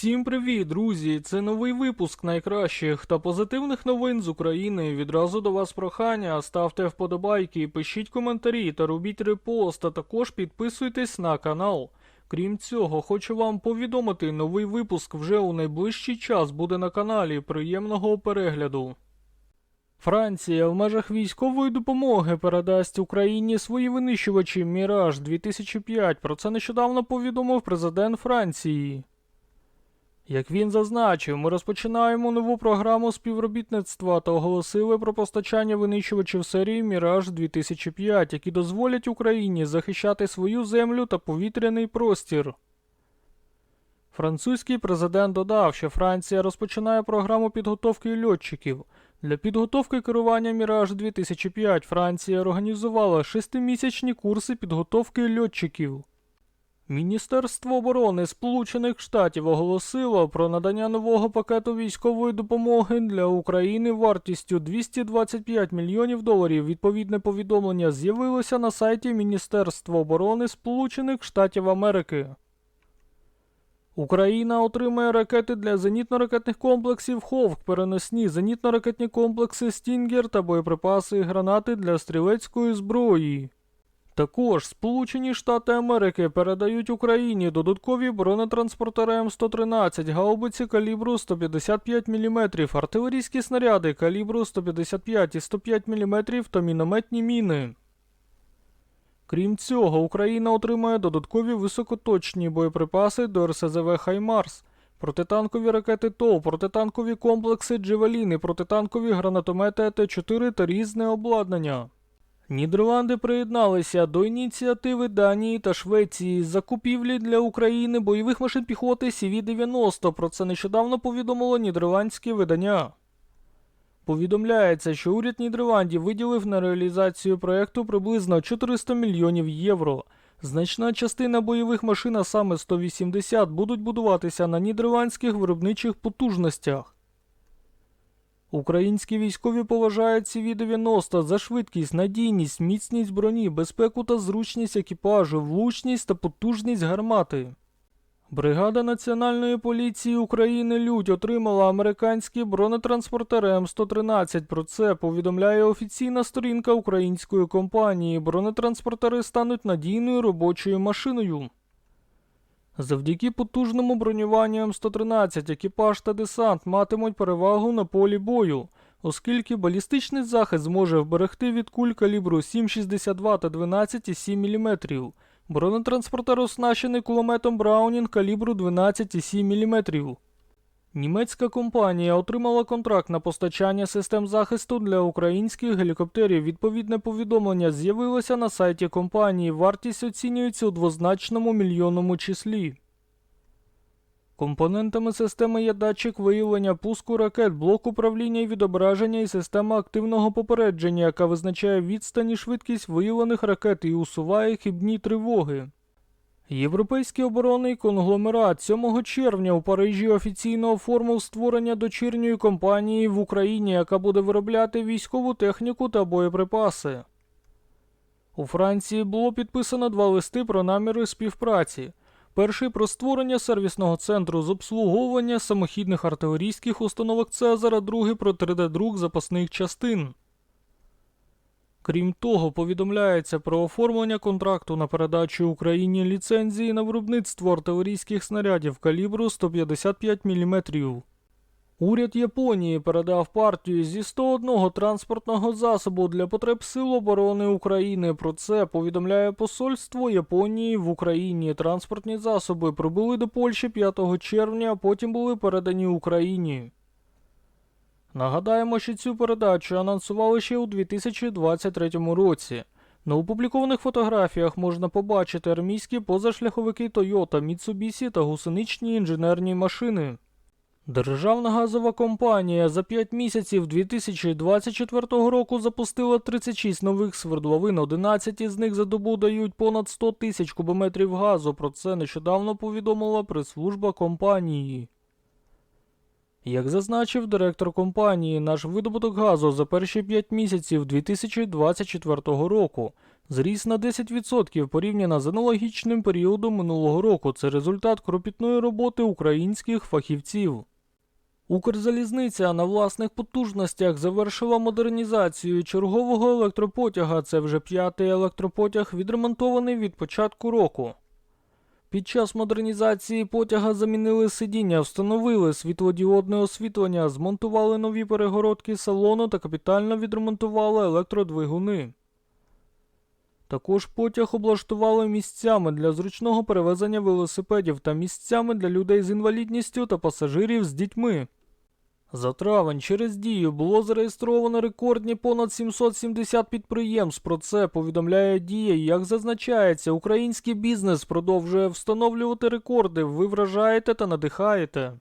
Усім привіт, друзі! Це новий випуск найкращих та позитивних новин з України. Відразу до вас прохання. Ставте вподобайки, пишіть коментарі та робіть репост, а також підписуйтесь на канал. Крім цього, хочу вам повідомити, новий випуск вже у найближчий час буде на каналі. Приємного перегляду. Франція в межах військової допомоги передасть Україні свої винищувачі Міраж 2005. Про це нещодавно повідомив президент Франції. Як він зазначив, ми розпочинаємо нову програму співробітництва та оголосили про постачання винищувачів серії Міраж 2005, які дозволять Україні захищати свою землю та повітряний простір. Французький президент додав, що Франція розпочинає програму підготовки льотчиків. Для підготовки керування Міраж 2005 Франція організувала шестимісячні курси підготовки льотчиків. Міністерство оборони Сполучених Штатів оголосило про надання нового пакету військової допомоги для України вартістю 225 мільйонів доларів. Відповідне повідомлення з'явилося на сайті Міністерства оборони Сполучених Штатів Америки. Україна отримає ракети для зенітно-ракетних комплексів Ховк, переносні зенітно-ракетні комплекси Стінгер та боєприпаси і гранати для стрілецької зброї. Також Сполучені Штати Америки передають Україні додаткові бронетранспортери М113, гаубиці калібру 155 мм, артилерійські снаряди калібру 155 і 105 мм та мінометні міни. Крім цього, Україна отримає додаткові високоточні боєприпаси до РСЗВ Хаймарс, протитанкові ракети ТОВ, протитанкові комплекси Джевеліни, протитанкові гранатомети Т-4 та різне обладнання. Нідерланди приєдналися до ініціативи Данії та Швеції з закупівлі для України бойових машин піхоти CV-90. Про це нещодавно повідомило нідерландське видання. Повідомляється, що уряд Нідерландів виділив на реалізацію проєкту приблизно 400 мільйонів євро. Значна частина бойових машин, а саме 180, будуть будуватися на нідерландських виробничих потужностях. Українські військові поважають CV-90 за швидкість, надійність, міцність броні, безпеку та зручність екіпажу, влучність та потужність гармати. Бригада Національної поліції України Людь отримала американські бронетранспортери М113. Про це повідомляє офіційна сторінка української компанії. Бронетранспортери стануть надійною робочою машиною. Завдяки потужному бронюванню М113 екіпаж та десант матимуть перевагу на полі бою, оскільки балістичний захист зможе вберегти від куль калібру 7,62 та 12,7 мм. Бронетранспортер оснащений кулеметом Браунінг калібру 12,7 мм. Німецька компанія отримала контракт на постачання систем захисту для українських гелікоптерів. Відповідне повідомлення з'явилося на сайті компанії. Вартість оцінюється у двозначному мільйонному числі. Компонентами системи є датчик виявлення пуску ракет, блок управління і відображення і система активного попередження, яка визначає відстань і швидкість виявлених ракет і усуває хибні тривоги. Європейський оборонний конгломерат 7 червня у Парижі офіційно оформив створення дочірньої компанії в Україні, яка буде виробляти військову техніку та боєприпаси. У Франції було підписано два листи про наміри співпраці. Перший про створення сервісного центру з обслуговування самохідних артилерійських установок Цезара, другий про 3D-друк запасних частин. Крім того, повідомляється про оформлення контракту на передачу Україні ліцензії на виробництво артилерійських снарядів калібру 155 мм. Уряд Японії передав партію зі 101 транспортного засобу для потреб Сил оборони України. Про це повідомляє посольство Японії в Україні. Транспортні засоби прибули до Польщі 5 червня, а потім були передані Україні. Нагадаємо, що цю передачу анонсували ще у 2023 році. На опублікованих фотографіях можна побачити армійські позашляховики Toyota, Mitsubishi та гусеничні інженерні машини. Державна газова компанія за 5 місяців 2024 року запустила 36 нових свердловин, 11 із них за добу дають понад 100 тисяч кубометрів газу. Про це нещодавно повідомила прес-служба компанії. Як зазначив директор компанії, наш видобуток газу за перші 5 місяців 2024 року Зріс на 10% порівняно з аналогічним періодом минулого року. Це результат кропітної роботи українських фахівців. Укрзалізниця на власних потужностях завершила модернізацію чергового електропотяга. Це вже п'ятий електропотяг, відремонтований від початку року. Під час модернізації потяга замінили сидіння, встановили світлодіодне освітлення, змонтували нові перегородки салону та капітально відремонтували електродвигуни. Також потяг облаштували місцями для зручного перевезення велосипедів та місцями для людей з інвалідністю та пасажирів з дітьми. За травень через дію було зареєстровано рекордні понад 770 підприємств. Про це повідомляє Дія. Як зазначається, український бізнес продовжує встановлювати рекорди. Ви вражаєте та надихаєте.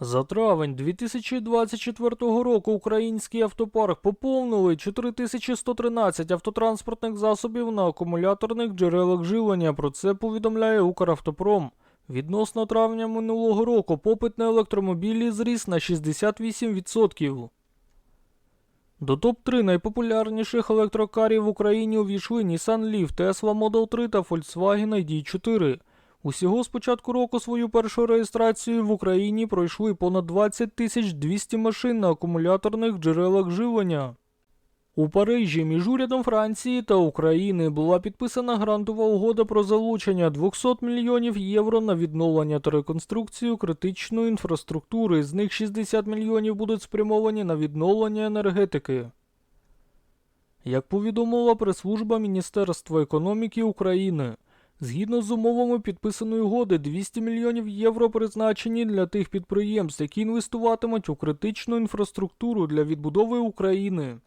За травень 2024 року український автопарк поповнили 4113 автотранспортних засобів на акумуляторних джерелах живлення. Про це повідомляє Укравтопром. Відносно травня минулого року попит на електромобілі зріс на 68%. До топ-3 найпопулярніших електрокарів в Україні увійшли Nissan Leaf, Tesla Model 3 та Volkswagen ID4. Усього з початку року свою першу реєстрацію в Україні пройшли понад 20 тисяч 200 машин на акумуляторних джерелах живлення. У Парижі між урядом Франції та України була підписана грантова угода про залучення 200 мільйонів євро на відновлення та реконструкцію критичної інфраструктури. З них 60 мільйонів будуть спрямовані на відновлення енергетики. Як повідомила прес-служба Міністерства економіки України, згідно з умовами підписаної угоди, 200 мільйонів євро призначені для тих підприємств, які інвестуватимуть у критичну інфраструктуру для відбудови України.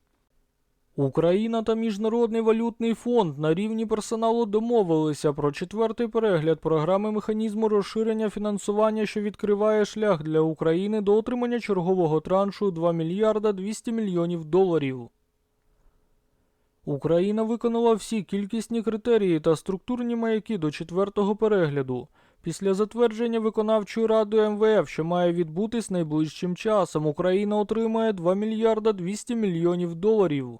Україна та Міжнародний валютний фонд на рівні персоналу домовилися про четвертий перегляд програми механізму розширення фінансування, що відкриває шлях для України до отримання чергового траншу 2 мільярда 200 мільйонів доларів. Україна виконала всі кількісні критерії та структурні маяки до четвертого перегляду. Після затвердження виконавчою радою МВФ, що має відбутись найближчим часом, Україна отримає 2 мільярда 200 мільйонів доларів.